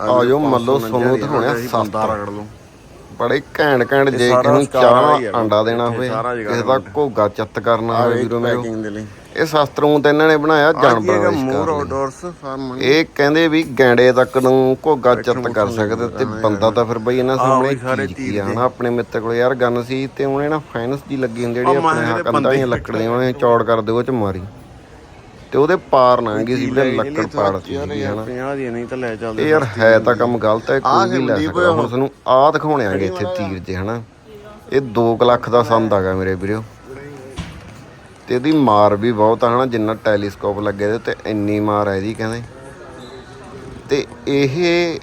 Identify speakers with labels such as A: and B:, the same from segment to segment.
A: ਆ ਜੋ ਮੱਲੋ ਸੋਨੂੰ ਦਿਖਾਉਣਿਆ
B: ਸਸਤਾ ਰਗੜ ਲਓ।
A: ਬੜੇ ਘੈਂਟ ਘੈਂਟ ਜੇ
B: ਸਾਰਾ
A: ਕਿਸੇ ਨੂੰ
B: ਸਕਾਰ
A: ਚਾਹ। ਆਂਡਾ ਦੇਣਾ ਹੋਵੇ ਕਿਸੇ ਦਾ ਘੋਗਾ ਚਿੱਤ ਕਰਨਾ ਹੋਵੇ ਵੀਰੋ ਮੇਰੇ।
B: ਦੇ
A: ਇਹ ਸ਼ਾਸਤਰੋਂ ਤਾਂ ਇਹਨਾਂ ਨੇ ਬਣਾਇਆ ਜਾਨਵਰਾਂ ਦਾ
B: ਮੋਰ
A: ਸ਼ਿਕਾਰ ਲਈ।
B: ਆਊਟਡੋਰਸ ਫਾਰਮ
A: ਇਹ ਕਹਿੰਦੇ ਵੀ ਗੈਂਡੇ ਤੱਕ ਨੂੰ ਘੋਗਾ ਚਿੱਤ ਕਰ ਸਕਦੇ ਤੇ ਬੰਦਾ ਤਾਂ ਫਿਰ ਬਈ ਇਹਨਾਂ ਸਾਹਮਣੇ ਕੀ ਆ ਹਨਾ ਆਪਣੇ ਮਿੱਤਰ ਕੋਲ। ਯਾਰ ਗਨ ਸੀ ਤੇ ਉਹਨੇ ਨਾ ਫਾਈਨਸ ਜੀ ਲੱਗੀ ਹੁੰਦੀ ਜਿਹੜੀ ਆਪਣੇ
B: ਬੰਦੇ
A: ਦੀਆਂ ਲੱਕੜੀਆਂ ਉਹਨੇ ਚੌੜ ਕਰ ਦੇ ਉਹ ਚ ਮਾਰੀ। ਤੇ ਉਹਦੇ ਪਾਰ ਲੰਘੀ ਸੀ ਵੀਰੇ ਲੱਕੜ
B: ਯਾਰ
A: ਸੀ ਹਨਾ।
B: 50 ਦੀ ਨਹੀਂ ਤਾਂ ਲੈ ਚੱਲਦੇ
A: ਇਹ ਯਾਰ ਹੈ ਤਾਂ ਕੰਮ ਗਲਤ ਹੈ ਕੋਈ ਵੀ ਲੈ ਸਕਦਾ। ਹੁਣ ਤੁਹਾਨੂੰ ਆਹ ਦਿਖਾਉਣੇ ਆਂਗੇ ਇੱਥੇ ਤੀਰ ਜੇ ਹਨਾ। ਇਹ 2 ਲੱਖ ਦਾ ਸੰਦ ਹੈਗਾ ਮੇਰੇ ਵੀਰੋ। ਤੇ ਇਹਦੀ ਮਾਰ ਵੀ ਬਹੁਤ ਆ ਹਨਾ। ਜਿੰਨਾ ਟੈਲੀਸਕੋਪ ਲੱਗੇ ਦੇ ਤੇ ਇੰਨੀ ਮਾਰ ਹੈ ਇਹਦੀ ਕਹਿੰਦੇ। ਤੇ ਇਹ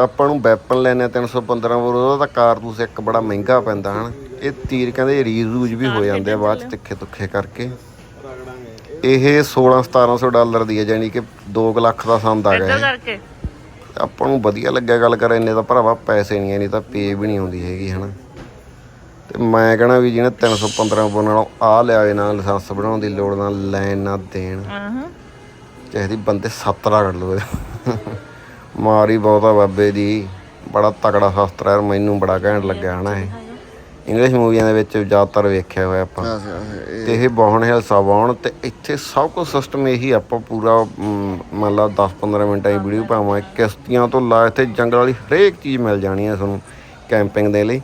A: ਆਪਾਂ ਨੂੰ ਵੈਪਨ ਲੈਣੇ 315 ਬੋਰ ਉਹਦਾ ਤਾਂ ਕਾਰਤੂਸ ਇੱਕ ਬੜਾ ਮਹਿੰਗਾ ਪੈਂਦਾ ਹਨ। ਇਹ ਤੀਰ ਕਹਿੰਦੇ ਰੀਯੂਜ਼ ਵੀ ਹੋ ਜਾਂਦੇ ਆ ਬਾਅਦ ਚ ਤਿੱਖੇ ਤੁੱਖੇ ਕਰਕੇ। ਇਹ 16 1700 ਡਾਲਰ ਦੀ ਹੈ ਯਾਨੀ ਕਿ 2 ਲੱਖ ਦਾ ਸੰਦ ਆ ਗਿਆ ਇਹ।
C: ਕਰਕੇ?
A: ਆਪਾਂ ਨੂੰ ਵਧੀਆ ਲੱਗਿਆ ਗੱਲ ਕਰ ਇੰਨੇ ਤਾਂ ਭਰਾਵਾ ਪੈਸੇ ਨਹੀਂ ਐ ਨਹੀਂ ਤਾਂ ਪੇ ਵੀ ਨਹੀਂ ਆਉਂਦੀ ਹੈਗੀ ਹਨਾ। ਤੇ ਮੈਂ ਕਹਣਾ ਵੀ ਜਿਹਨੇ 315 ਬੋਰ ਨਾਲੋਂ ਆ ਲਿਆਏ ਨਾ ਲਾਇਸੈਂਸ ਬਣਾਉਣ ਦੀ ਲੋੜ ਨਾ ਲੈਣ ਨਾ ਦੇਣ।
C: ਹਾਂ
A: ਚਾਹੀਦੀ ਬੰਦੇ ਸੱਤ ਰਗੜ ਲਵੇ। ਮਾਰੀ ਬਹੁਤਾ ਬਾਬੇ ਦੀ ਬੜਾ ਤਕੜਾ ਸ਼ਸਤਰ ਹੈ ਮੈਨੂੰ ਬੜਾ ਘੈਂਟ ਲੱਗਿਆ ਹਨਾ ਇਹ। ਇੰਗਲਿਸ਼ ਮੂਵੀਆਂ ਦੇ ਵਿੱਚ ਜ਼ਿਆਦਾਤਰ ਵੇਖਿਆ ਹੋਇਆ ਆਪਾਂ। ਤੇ ਇਹ ਬਾਹਣ ਹਿਲਸਾ ਬਾਹਣ ਤੇ ਇੱਥੇ ਸਭ ਕੁਝ ਸਿਸਟਮ ਇਹੀ ਆਪਾਂ ਪੂਰਾ ਮੰਨ ਲਾ 10-15 ਮਿੰਟਾਂ ਦੀ ਵੀਡੀਓ ਪਾਵਾਂ ਕਿਸ਼ਤੀਆਂ ਤੋਂ ਲਾ ਇੱਥੇ ਜੰਗਲ ਵਾਲੀ ਹਰੇਕ ਚੀਜ਼ ਮਿਲ ਜਾਣੀ ਹੈ ਤੁਹਾਨੂੰ ਕੈਂਪਿੰਗ ਦੇ ਲਈ।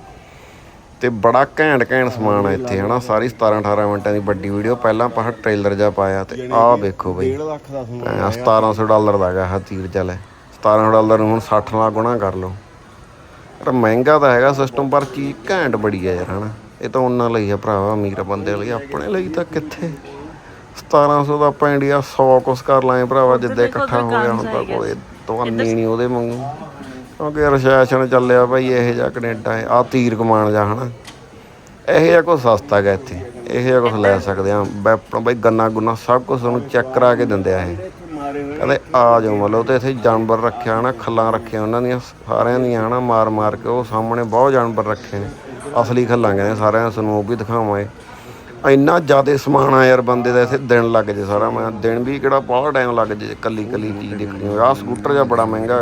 A: ਤੇ ਬੜਾ ਘੈਂਟ ਘੈਂਟ ਸਮਾਨ ਹੈ ਇੱਥੇ ਹਨਾ ਸਾਰੀ 17-18 ਮਿੰਟਾਂ ਦੀ ਵੱਡੀ ਵੀਡੀਓ ਪਹਿਲਾਂ ਆਪਾਂ ਟ੍ਰੇਲਰ ਜਾ ਪਾਇਆ ਤੇ ਆਹ ਵੇਖੋ ਬਈ।
B: 1.5 ਲੱਖ ਦਾ ਸਮਾਨ
A: ਐਂ 1700 ਡਾਲਰ ਦਾ ਹੈਗਾ ਆਹ ਤੀਰ ਚੱਲ 1700 ਡਾਲਰ ਨੂੰ ਹੁਣ 60 ਨਾਲ ਗੁਣਾ ਕਰ ਲਓ। ਪਰ ਮਹਿੰਗਾ ਤਾਂ ਹੈਗਾ ਸਿਸਟਮ ਪਰ ਚੀਜ਼ ਘੈਂਟ ਬੜੀ ਹੈ ਯਾਰ ਹਨਾ? ਇਹ ਤਾਂ ਉਹਨਾਂ ਲਈ ਆ ਭਰਾਵਾ ਅਮੀਰ ਬੰਦੇ ਲਈ। ਆਪਣੇ ਲਈ ਤਾਂ ਕਿੱਥੇ? 1700 ਦਾ ਆਪਾਂ ਇੰਡੀਆ 100 ਕੁਛ ਕਰ ਲਾਏ ਭਰਾਵਾ ਜਿੱਦਾਂ ਇਕੱਠਾ ਹੋ ਗਿਆ ਹੁੰਦਾ ਕੋਈ ਦਵਾਨੀ ਨਹੀਂ ਉਹਦੇ ਵਾਂਗੂ। ਕਿਉਂਕਿ ਰਸ਼ੈਸ਼ਨ ਚੱਲਿਆ ਭਾਈ ਇਹ ਜਿਹਾ ਕੈਨੇਡਾ ਆ ਤੀਰ ਕਮਾਨ ਜਾ ਹਨਾ? ਇਹ ਜਿਹਾ ਕੁਛ ਸਸਤਾ ਹੈਗਾ ਇੱਥੇ ਇਹ ਜਿਹਾ ਕੁਛ ਲੈ ਸਕਦੇ ਆ। ਵੈਪਨ ਬਈ ਗੰਨਾ ਗੁੰਨਾ ਸਭ ਕੁਝ ਤੁਹਾਨੂੰ ਚੈੱਕ ਕਰਾ ਕੇ ਦਿੰਦੇ ਆ ਇਹ। ਕਹਿੰਦੇ ਆ ਜਾਓ ਮਤਲਬ ਤੇ ਇੱਥੇ ਜਾਨਵਰ ਰੱਖਿਆ ਨਾ ਖੱਲਾਂ ਰੱਖੀਆਂ ਉਹਨਾਂ ਦੀਆਂ, ਸਾਰਿਆਂ ਦੀਆਂ ਨਾ ਮਾਰ ਮਾਰ ਕੇ ਉਹ ਸਾਹਮਣੇ ਬਹੁਤ ਜਾਨਵਰ ਰੱਖੇ ਨੇ। ਅਸਲੀ ਖੱਲਾਂ ਕਹਿੰਦੇ ਸਾਰਿਆਂ ਨੂੰ ਤੁਹਾਨੂੰ ਉਹ ਵੀ ਦਿਖਾਵਾਂਗੇ। ਇੰਨਾ ਜ਼ਿਆਦਾ ਸਮਾਨ ਆ ਯਾਰ ਬੰਦੇ ਦਾ, ਇੱਥੇ ਦਿਨ ਲੱਗ ਜੇ ਸਾਰਾ। ਮੈਂ ਦਿਨ ਵੀ ਕਿਹੜਾ ਬਹੁਤ ਟਾਈਮ ਲੱਗ ਜੇ ਕੱਲੀ ਕੱਲੀ ਚੀਜ਼ ਦੇਖਣੀ ਹੋਵੇ। ਆਹ ਸਕੂਟਰ ਜਿਹਾ ਬੜਾ ਮਹਿੰਗਾ